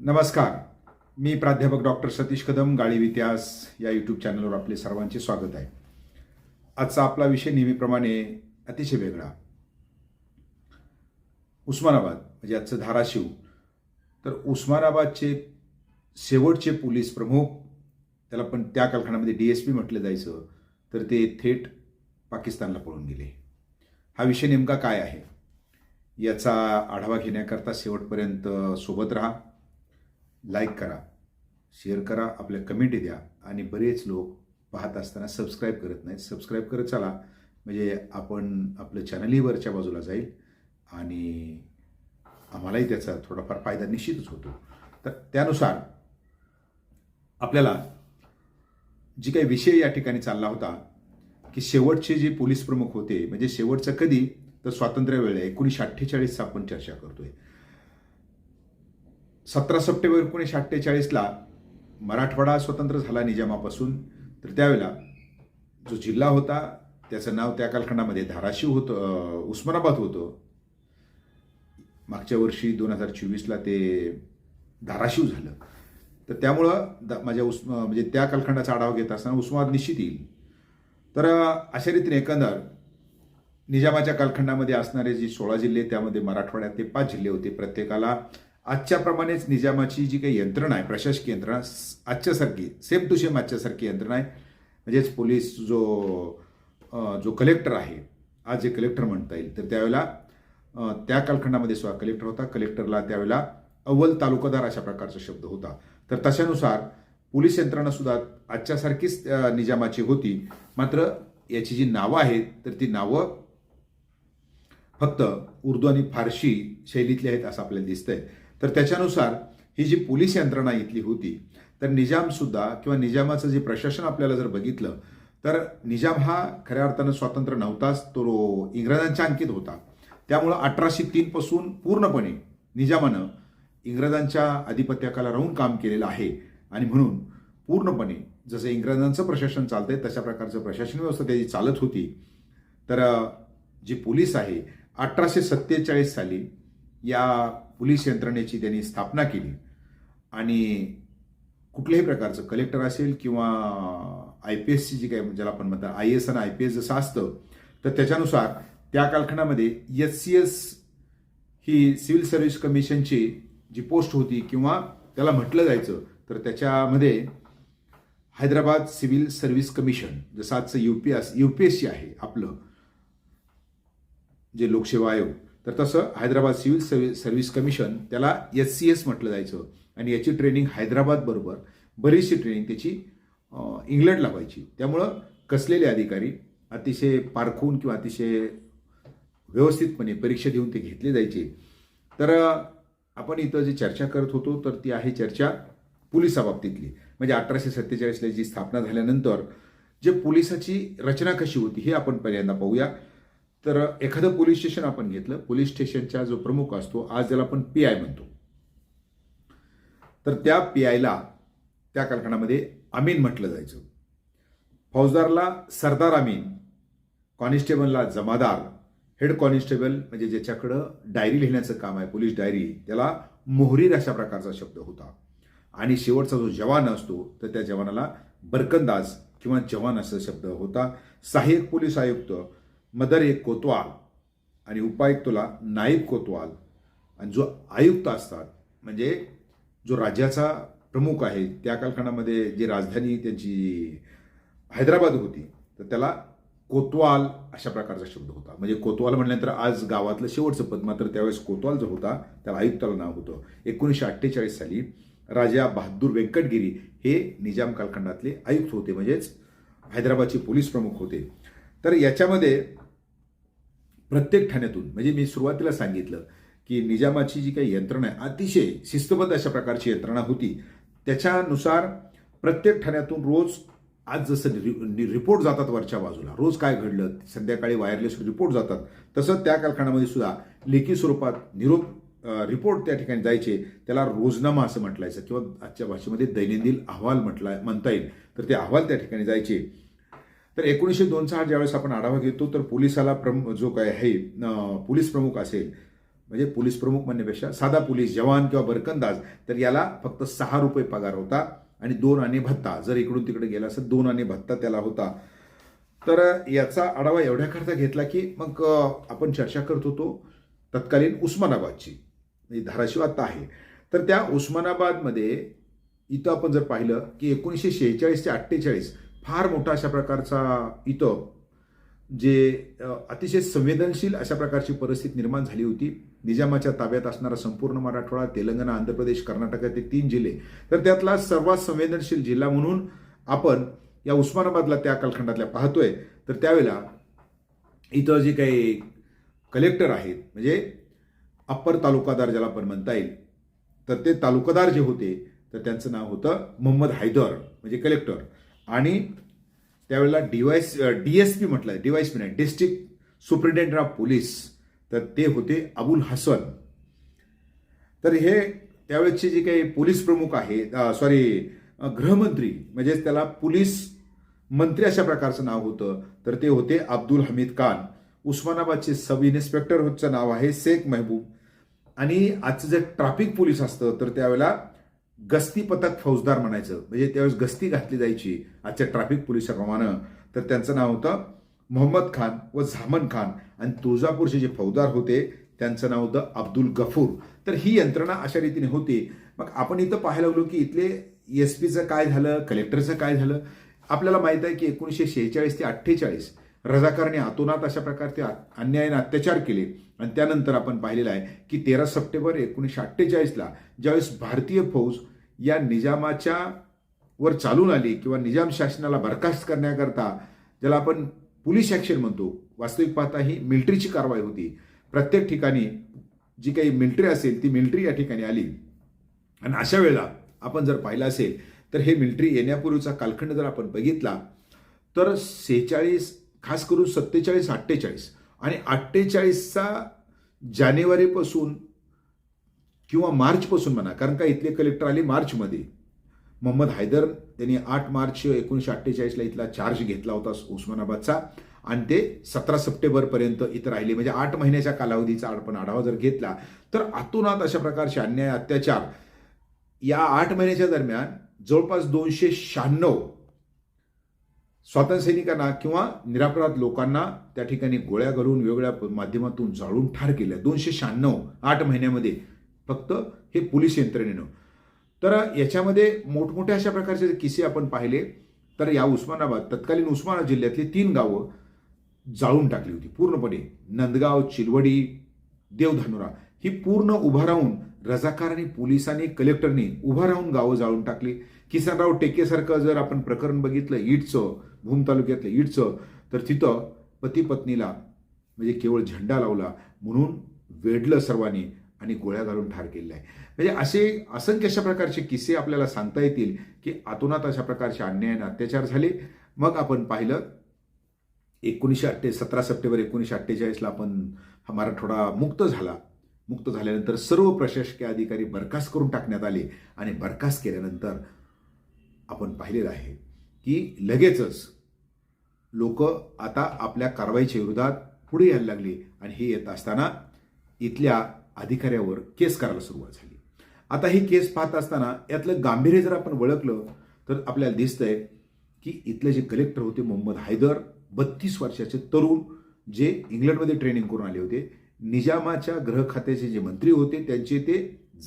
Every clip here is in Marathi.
नमस्कार. मी प्राध्यापक डॉक्टर सतीश कदम गाळी इतिहास या यूट्यूब चॅनलवर आपले सर्वांचे स्वागत आहे. आजचा आपला विषय नेहमीप्रमाणे अतिशय वेगळा. उस्मानाबाद म्हणजे आजचं धाराशिव. तर उस्मानाबादचे शेवटचे पोलीस प्रमुख त्याला पण त्या कालखंडामध्ये डी एस पी म्हटलं जायचं तर ते थेट पाकिस्तानला पळून गेले. हा विषय नेमका काय आहे? याचा आढावा घेण्याकरता शेवटपर्यंत सोबत राहा. लाईक करा शेअर करा आपल्या कमेंटी द्या आणि बरेच लोक पाहत असताना सबस्क्राईब करत नाहीत. सबस्क्राईब करत चला म्हणजे आपण आपलं चॅनलही वरच्या बाजूला जाईल आणि आम्हालाही त्याचा थोडाफार फायदा निश्चितच होतो. तर त्यानुसार आपल्याला जी काही विषय या ठिकाणी चालला होता की शेवटचे जे पोलीस प्रमुख होते म्हणजे शेवटचं कधी तर स्वातंत्र्य वेळ एकोणीसशे अठ्ठेचाळीसचा आपण चर्चा करतोय. सतरा सप्टेंबर एकोणीसशे अठ्ठेचाळीसला मराठवाडा स्वतंत्र झाला निजामापासून. तर त्यावेळेला जो जिल्हा होता त्याचं नाव त्या कालखंडामध्ये धाराशिव होतं उस्मानाबाद होतं. मागच्या वर्षी दोन हजार चोवीसला ते धाराशिव झालं. तर त्यामुळं द माझ्या उस्मा म्हणजे त्या कालखंडाचा आढावा घेत असताना उस्मानाबाद निश्चित येईल. तर अशा रीतीने एकंदर निजामाच्या कालखंडामध्ये असणारे जे सोळा जिल्हे त्यामध्ये मराठवाड्यात ते पाच जिल्हे होते. प्रत्येकाला आजच्याप्रमाणेच निजामाची जी काही यंत्रणा आहे प्रशासकीय यंत्रणा आजच्यासारखी सेम टू सेम आजच्यासारखी यंत्रणा आहे. म्हणजेच पोलीस जो जो कलेक्टर आहे आज जे कलेक्टर म्हणता येईल तर त्यावेळेला त्या कालखंडामध्ये सुद्धा कलेक्टर होता. कलेक्टरला त्यावेळेला अव्वल तालुकादार अशा प्रकारचा शब्द होता. तर तशानुसार पोलीस यंत्रणा सुद्धा आजच्यासारखीच निजामाची होती. मात्र याची जी नावं आहेत तर ती नावं फक्त उर्दू आणि फारशी शैलीतली आहेत असं आपल्याला दिसतंय. तर त्याच्यानुसार ही जी पोलीस यंत्रणा इथली होती तर निजामसुद्धा किंवा निजामाचं जे प्रशासन आपल्याला जर बघितलं तर निजाम हा खऱ्या अर्थानं स्वातंत्र्य नव्हताच तो इंग्रजांच्या अंकित होता. त्यामुळं अठराशे तीनपासून पूर्णपणे निजामानं इंग्रजांच्या आधिपत्याखाला राहून काम केलेलं आहे. आणि म्हणून पूर्णपणे जसं इंग्रजांचं प्रशासन चालतंय तशा प्रकारचं प्रशासन व्यवस्था त्याची चालत होती. तर जी पोलीस आहे अठराशे सत्तेचाळीस साली या पोलीस यंत्रणेची त्यांनी स्थापना केली. आणि कुठल्याही प्रकारचं कलेक्टर असेल किंवा आय पी एसची जी काय ज्याला आपण म्हणतात आय एस आणि आय पी एस जसं असतं तर त्याच्यानुसार त्या कालखंडामध्ये एस सी एस ही सिव्हिल सर्व्हिस कमिशनची जी पोस्ट होती किंवा त्याला म्हटलं जायचं तर त्याच्यामध्ये हैदराबाद सिव्हिल सर्व्हिस कमिशन जसं आजचं U P S U P S C आहे आपलं जे लोकसेवा आयोग तर तसं Hyderabad civil service service commission त्याला एस सी एस म्हटलं जायचं. आणि याची ट्रेनिंग हैदराबादबरोबर बरीचशी ट्रेनिंग त्याची इंग्लंडला व्हायची. त्यामुळं कसलेले अधिकारी अतिशय पारखून किंवा अतिशय व्यवस्थितपणे परीक्षा देऊन ते घेतले जायचे. तर आपण इथं जी चर्चा करत होतो तर ती आहे चर्चा पोलिसाबाबतीतली म्हणजे अठराशे सत्तेचाळीसला जी स्थापना झाल्यानंतर जे पोलिसाची रचना कशी होती हे आपण पहिल्यांदा पाहूया. तर एखादं पोलीस स्टेशन आपण घेतलं पोलीस स्टेशनचा जो प्रमुख असतो आज ज्याला आपण पी आय म्हणतो. तर त्या पी आयला त्या कारखान्यामध्ये अमीन म्हटलं जायचं. फौजदारला सरदार अमीन कॉन्स्टेबलला जमादार हेड कॉन्स्टेबल म्हणजे ज्याच्याकडं डायरी लिहिण्याचं काम आहे पोलीस डायरी त्याला मोहरीर अशा प्रकारचा शब्द होता. आणि शेवटचा जो जवान असतो तर त्या जवानाला बरकंदाज किंवा जवान असा शब्द होता. सहाय्यक पोलीस आयुक्त मदर एक कोतवाल आणि उपायुक्तला नाईब कोतवाल आणि जो आयुक्त असतात म्हणजे जो राज्याचा प्रमुख आहे त्या कालखंडामध्ये जी राजधानी त्यांची हैदराबाद होती तर त्याला कोतवाल अशा प्रकारचा शब्द होता. म्हणजे कोतवाल म्हटल्यानंतर आज गावातलं शेवटचं पद मात्र त्यावेळेस कोतवाल जो होता त्याला आयुक्ताला नाव होतं. एकोणीसशे अठ्ठेचाळीस साली राजा बहादूर व्यंकटगिरी हे निजाम कालखंडातले आयुक्त होते म्हणजेच हैदराबादचे पोलीस प्रमुख होते. तर याच्यामध्ये प्रत्येक ठाण्यातून म्हणजे मी सुरुवातीला सांगितलं की निजामाची जी काही यंत्रणा आहे अतिशय शिस्तबद्ध अशा प्रकारची यंत्रणा होती. त्याच्यानुसार प्रत्येक ठाण्यातून रोज आज जसं रि- रिपोर्ट जातात वरच्या बाजूला रोज काय घडलं संध्याकाळी वायरलेस रिपोर्ट जातात तसंच त्या कालखंडामध्ये सुद्धा लेखी स्वरूपात निरोप रिपोर्ट त्या ठिकाणी जायचे. त्याला रोजनामा असं म्हटलायचं किंवा आजच्या भाषेमध्ये दैनंदिन अहवाल म्हटला म्हणता येईल. तर ते अहवाल त्या ठिकाणी जायचे. तर एकोणीसशे दोनचा हा ज्यावेळेस आपण आढावा घेतो तर पोलिसाला प्रम जो काय आहे पोलीस प्रमुख असेल म्हणजे पोलीस प्रमुख म्हणण्यापेक्षा साधा पोलीस जवान किंवा बरकंदाज तर याला फक्त सहा रुपये पगार होता आणि दोन आणे भत्ता. जर इकडून तिकडे गेला असं दोन आणे भत्ता त्याला होता. तर याचा आढावा एवढ्याकरता घेतला की मग आपण चर्चा करत होतो तत्कालीन उस्मानाबादची. धाराशिव आत्ता आहे. तर त्या उस्मानाबादमध्ये इथं आपण जर पाहिलं की एकोणीसशे शेहेचाळीस ते अठ्ठेचाळीस फार मोठा अशा प्रकारचा इथं जे अतिशय संवेदनशील अशा प्रकारची परिस्थिती निर्माण झाली होती. निजामाच्या ताब्यात असणारा संपूर्ण मराठवाडा तेलंगणा आंध्र प्रदेश कर्नाटकाचे तीन जिल्हे. तर त्यातला सर्वात संवेदनशील जिल्हा म्हणून आपण या उस्मानाबादला त्या कालखंडातल्या पाहतोय. तर त्यावेळेला इथं जे काही कलेक्टर आहेत म्हणजे अप्पर तालुकादार ज्याला आपण म्हणता येईल तर ते तालुकादार जे होते तर त्यांचं नाव होतं मोहम्मद हैदर म्हणजे कलेक्टर. आणि त्यावेळेला डीवायस डी एस पी म्हटलं डी वायस पी नाही डिस्ट्रिक्ट सुप्रिटेंडेंट ऑफ पोलीस तर ते होते अबुल हसन. तर हे त्यावेळेचे जे काही पोलीस प्रमुख आहेत सॉरी गृहमंत्री म्हणजेच त्याला पोलीस मंत्री अशा प्रकारचं नाव होतं तर ते होते अब्दुल हमीद खान. उस्मानाबादचे सब इन्स्पेक्टर होतचं नाव आहे शेख महबूब. आणि आजचं जे ट्रॅफिक पोलीस असतं तर त्यावेळेला गस्ती पथक फौजदार म्हणायचं. म्हणजे त्यावेळेस गस्ती घातली जायची आजच्या ट्रॅफिक पोलिसाप्रमाणे तर त्यांचं नाव होतं मोहम्मद खान व झामन खान. आणि तुळजापूरचे जे फौजदार होते त्यांचं नाव होतं अब्दुल गफूर. तर ही यंत्रणा अशा रीतीने होती. मग आपण इथं पाहायला लागलो की इथले एस पीचं काय झालं कलेक्टरचं काय झालं? आपल्याला माहीत आहे की एकोणीसशे शेहेचाळीस ते अठ्ठेचाळीस रजाकारने आतोनात अशा प्रकारचे अन्यायाने अत्याचार केले. आणि त्यानंतर आपण पाहिलेलं आहे की तेरा सप्टेंबर एकोणीसशे अठ्ठेचाळीसला ज्यावेळेस भारतीय फौज या निजामाच्या वर चालून आली किंवा निजाम शासनाला बरखास्त करण्याकरता ज्याला आपण पोलीस ॲक्शन म्हणतो वास्तविक पाहता ही मिलिटरीची कारवाई होती. प्रत्येक ठिकाणी जी काही मिलिटरी असेल ती मिलिटरी या ठिकाणी आली. आणि अशा वेळेला आपण जर पाहिलं असेल तर हे मिलिटरी येण्यापूर्वीचा कालखंड जर आपण बघितला तर सेहेचाळीस खास करून सत्तेचाळीस अठ्ठेचाळीस आणि अठ्ठेचाळीसचा जानेवारीपासून किंवा मार्चपासून म्हणा कारण का इथले कलेक्टर आले मार्चमध्ये. मोहम्मद हैदर त्यांनी आठ मार्च एकोणीसशे अठ्ठेचाळीसला इथला चार्ज घेतला होता उस्मानाबादचा. आणि ते सतरा सप्टेंबरपर्यंत इथं राहिले. म्हणजे आठ महिन्याच्या कालावधीचा आपण आढावा जर घेतला तर आतोनात अशा प्रकारचे अन्याय अत्याचार या आठ महिन्याच्या दरम्यान जवळपास दोनशे शहाण्णव स्वातंत्र्यसैनिकांना किंवा निरापराध लोकांना त्या ठिकाणी गोळ्या घालून वेगवेगळ्या माध्यमातून जाळून ठार केल्या. दोनशे शहाण्णव आठ महिन्यामध्ये फक्त हे पोलीस यंत्रणेनं. तर याच्यामध्ये मोठमोठ्या अशा प्रकारचे किस्से आपण पाहिले तर या उस्मानाबाद तत्कालीन उस्मानाबाद जिल्ह्यातली तीन गावं जाळून टाकली होती. पूर्णपणे नंदगाव चिलवडी देवधानुरा ही पूर्ण उभा राहून रजाकार आणि पोलिसांनी कलेक्टरनी उभा राहून गावं जाळून टाकली. किसनराव टेकेसारखं जर आपण प्रकरण बघितलं ईटचं भूम तालुक्यातलं इडचं तर तिथं पती पत्नीला म्हणजे केवळ झेंडा लावला म्हणून वेढलं सर्वांनी आणि गोळ्या घालून ठार केलेलं आहे म्हणजे असे असंख्य अशा प्रकारचे किस्से आपल्याला सांगता येतील की आतोनात अशा प्रकारचे अन्याय आणि अत्याचार झाले. मग आपण पाहिलं एकोणीसशे अठ्ठे सतरा सप्टेंबर एकोणीसशे अठ्ठेचाळीसला आपण हा मराठवाडा मुक्त झाला. मुक्त झाल्यानंतर सर्व प्रशासकीय अधिकारी बरखास्त करून टाकण्यात आले आणि बरखास्त केल्यानंतर आपण पाहिलेलं आहे की लगेचच लोक आता आपल्या कारवाईच्या विरोधात पुढे यायला लागली आणि हे येत असताना इथल्या अधिकाऱ्यावर केस करायला सुरुवात झाली. आता ही केस पाहत असताना यातलं गांभीर्य जर आपण वळखलं तर आपल्याला दिसतंय की इथले जे कलेक्टर होते मोहम्मद हैदर बत्तीस वर्षाचे तरुण जे इंग्लंडमध्ये ट्रेनिंग करून आले होते निजामाच्या गृह खात्याचे जे मंत्री होते त्यांचे ते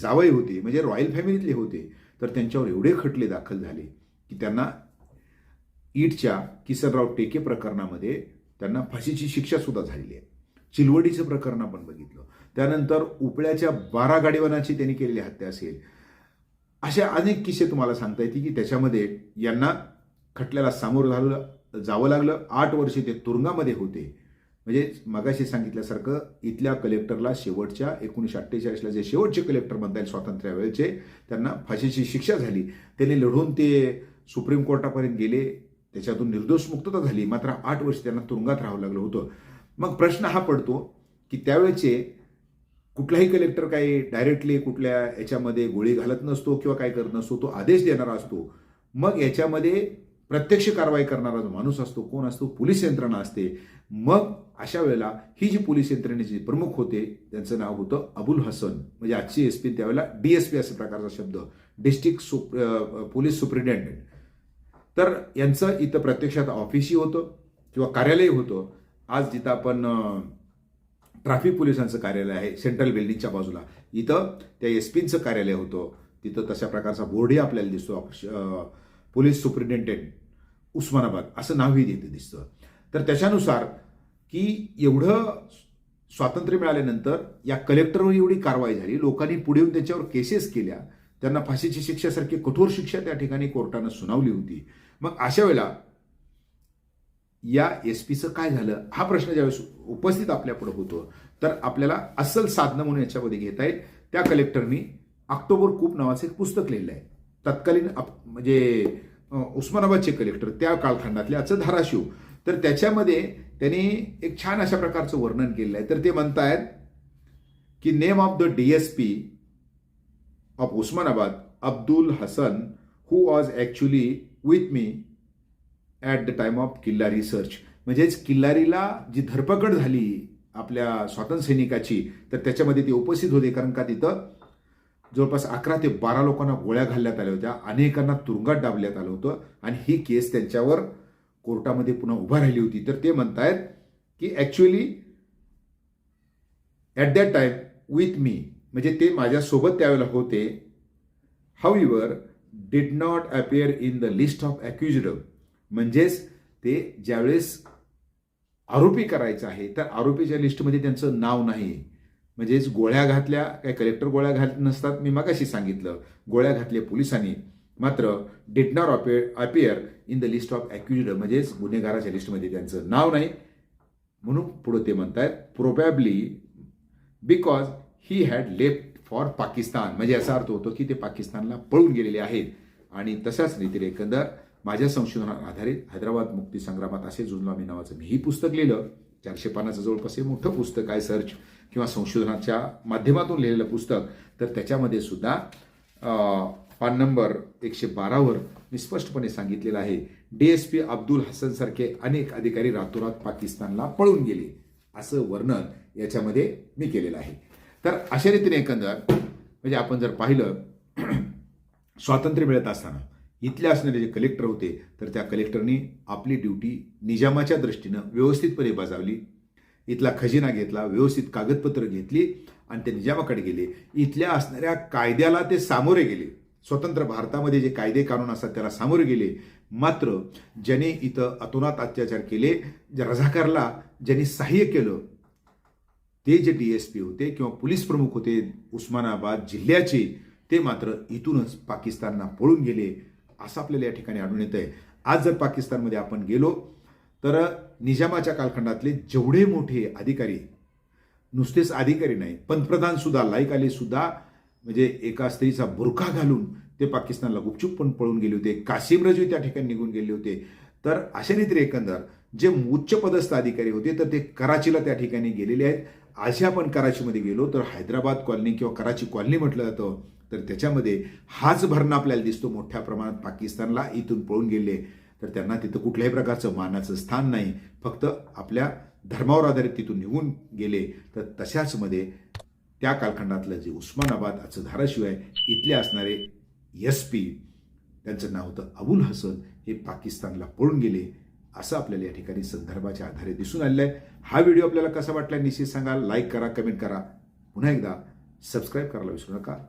जावई होते म्हणजे रॉयल फॅमिलीतले होते तर त्यांच्यावर एवढे खटले दाखल झाले की त्यांना ईटच्या किसनराव टेके प्रकरणामध्ये त्यांना फाशीची शिक्षा सुद्धा झालेली आहे. चिलवडीचं प्रकरण आपण बघितलं. त्यानंतर उपळ्याच्या बारा गाडीवानाची त्यांनी केलेली हत्या असेल. अशा अनेक किस्से तुम्हाला सांगता येतील की त्याच्यामध्ये यांना खटल्याला सामोरं झालं जावं लागलं. आठ वर्षे ते तुरुंगामध्ये होते. म्हणजे मगाशी सांगितल्यासारखं इथल्या कलेक्टरला शेवटच्या एकोणीसशे अठ्ठेचाळीसला जे शेवटचे कलेक्टर म्हणता येईल स्वातंत्र्यावेळेचे त्यांना फाशीची शिक्षा झाली. त्यांनी लढून ते सुप्रीम कोर्टापर्यंत गेले. त्याच्यातून निर्दोष मुक्तता झाली. मात्र आठ वर्ष त्यांना तुरुंगात राहावं लागलं होतं. मग प्रश्न हा पडतो की त्यावेळेचे कुठलाही कलेक्टर काही डायरेक्टली कुठल्या याच्यामध्ये गोळी घालत नसतो किंवा काय करत नसतो तो आदेश देणारा असतो. मग याच्यामध्ये प्रत्यक्ष कारवाई करणारा जो माणूस असतो कोण असतो? पोलीस यंत्रणा असते. मग अशा वेळेला ही जी पोलीस यंत्रणेचे प्रमुख होते त्यांचं नाव होतं अबुल हसन. म्हणजे आजची एस पी त्यावेळेला डी एस पी असा प्रकारचा शब्द. डिस्ट्रिक्ट सुप पोलीस सुप्रिटेंडेंट. तर यांचं इथं प्रत्यक्षात ऑफिसही होतं किंवा कार्यालय होतं. आज जिथं आपण ट्रॅफिक पोलिसांचं कार्यालय आहे सेंट्रल बिल्डिंगच्या बाजूला. इथं त्या एस पींचं कार्यालय होतं. तिथं तशा प्रकारचा बोर्डही आपल्याला दिसतो. पोलीस सुप्रिटेंडेंट उस्मानाबाद असं नावही तिथे दिसतं. तर त्याच्यानुसार की एवढं स्वातंत्र्य मिळाल्यानंतर या कलेक्टरवर एवढी कारवाई झाली. लोकांनी पुढे येऊन त्याच्यावर केसेस केल्या. त्यांना फाशीची शिक्षासारखी कठोर शिक्षा त्या ठिकाणी कोर्टानं सुनावली होती. मग अशा वेळेला या एस पीचं काय झालं? हा प्रश्न ज्यावेळेस उपस्थित आपल्यापुढे होतो तर आपल्याला अस्सल साधनं म्हणून याच्यामध्ये घेता येईल. त्या कलेक्टरनी ऑक्टोबर कूप नावाचं एक पुस्तक लिहिलं आहे तत्कालीन आप- म्हणजे उस्मानाबादचे कलेक्टर त्या कालखंडातले आजचं धाराशिव. तर त्याच्यामध्ये त्यांनी एक छान अशा प्रकारचं वर्णन केलेलं आहे. तर ते म्हणतायत की name of the D S P of Osmanabad Abdul Hasan who was actually with me at the time of Killari search म्हणजेच किल्लारीला जी धरपकड झाली आपल्या स्वातंत्र्यसैनिकाची तर त्याच्यामध्ये ते उपस्थित होते. कारण का तिथं जवळपास अकरा ते बारा लोकांना गोळ्या घालण्यात आल्या होत्या. अनेकांना तुरुंगात डाबल्यात आलं होतं. आणि ही केस त्यांच्यावर कोर्टामध्ये पुन्हा उभा राहिली होती. तर ते म्हणतायत की actually at that time with me म्हणजे ते माझ्यासोबत त्यावेळेला होते. However did not appear in the list of accused म्हणजेच ते ज्यावेळेस आरोपी करायचं आहे तर आरोपीच्या लिस्टमध्ये त्यांचं नाव नाही. म्हणजेच गोळ्या घातल्या काय कलेक्टर गोळ्या घात नसतात मी मगाशी सांगितलं. गोळ्या घातल्या पोलिसांनी मात्र did not appear appear in the list of accused म्हणजेच गुन्हेगाराच्या लिस्टमध्ये त्यांचं नाव नाही. म्हणून पुढे ते म्हणतायत probably because he had left for Pakistan म्हणजे याचा अर्थ होतो की ते पाकिस्तानला पळून गेलेले आहेत. आणि तशाच रीतीने एकंदर माझ्या संशोधनावर आधारित हैदराबाद मुक्ती संग्रामात असे जुजलो आम्ही नावाचं मीही पुस्तक लिहिलं. चारशे पानाचं जवळपास हे मोठं पुस्तक आहे सर्च किंवा संशोधनाच्या माध्यमातून लिहिलेलं पुस्तक. तर त्याच्यामध्ये सुद्धा पान नंबर एकशे बारावर मी स्पष्टपणे सांगितलेलं आहे. डी एस पी अब्दुल हसनसारखे अनेक अधिकारी रातोरात पाकिस्तानला पळून गेले. असं वर्णन याच्यामध्ये मी केलेलं आहे. तर अशा रीतीने एकंदर म्हणजे आपण जर पाहिलं स्वातंत्र्य मिळत असताना इथले असणारे जे कलेक्टर होते तर त्या कलेक्टरनी आपली ड्युटी निजामाच्या दृष्टीनं व्यवस्थितपणे बजावली. इथला खजिना घेतला व्यवस्थित कागदपत्र घेतली आणि ते निजामाकडे गेले. इथल्या असणाऱ्या कायद्याला ते सामोरे गेले. स्वतंत्र भारतामध्ये जे कायदे कानून असतात त्याला सामोरे गेले. मात्र ज्याने इथं अतोनात अत्याचार केले ज्या रझाकारला ज्यांनी सहाय्य केलं ते जे डी एस पी होते किंवा पोलीस प्रमुख होते उस्मानाबाद जिल्ह्याचे ते मात्र इथूनच पाकिस्तानला पळून गेले असं आपल्याला या ठिकाणी आढळून येतं आहे आज जर पाकिस्तानमध्ये आपण गेलो तर निजामाच्या कालखंडातले जेवढे मोठे अधिकारी नुसतेच अधिकारी नाही पंतप्रधानसुद्धा लाईक अली सुद्धा म्हणजे एका स्त्रीचा बुरखा घालून ते पाकिस्तानला गुपचूप पण पळून गेले होते. कासिम रजवी त्या ठिकाणी निघून गेले होते. तर अशा रीतीने एकंदर जे उच्चपदस्थ अधिकारी होते तर ते कराचीला त्या ठिकाणी गेलेले आहेत. आज आपण कराचीमध्ये गेलो तर हैदराबाद कॉलनी किंवा कराची कॉलनी म्हटलं जातं तर त्याच्यामध्ये हाच भरणा आपल्याला दिसतो. मोठ्या प्रमाणात पाकिस्तानला इथून पळून गेले तर त्यांना तिथं कुठल्याही प्रकारचं मानाचं स्थान नाही. फक्त आपल्या धर्मावर आधारित तिथून निघून गेले तर तशाचमध्ये त्या कालखंडातलं जे उस्मानाबाद आजचं धाराशिव आहे इथले असणारे एस पी त्यांचं नाव होतं अबुल हसन हे पाकिस्तानला पळून गेले. असं आपल्याला या ठिकाणी संदर्भाच्या आधारे दिसून आलेलं आहे हा व्हिडिओ आपल्याला कसा वाटला निश्चित सांगा लाईक करा कमेंट करा. पुन्हा एकदा सबस्क्राईब करायला विसरू नका.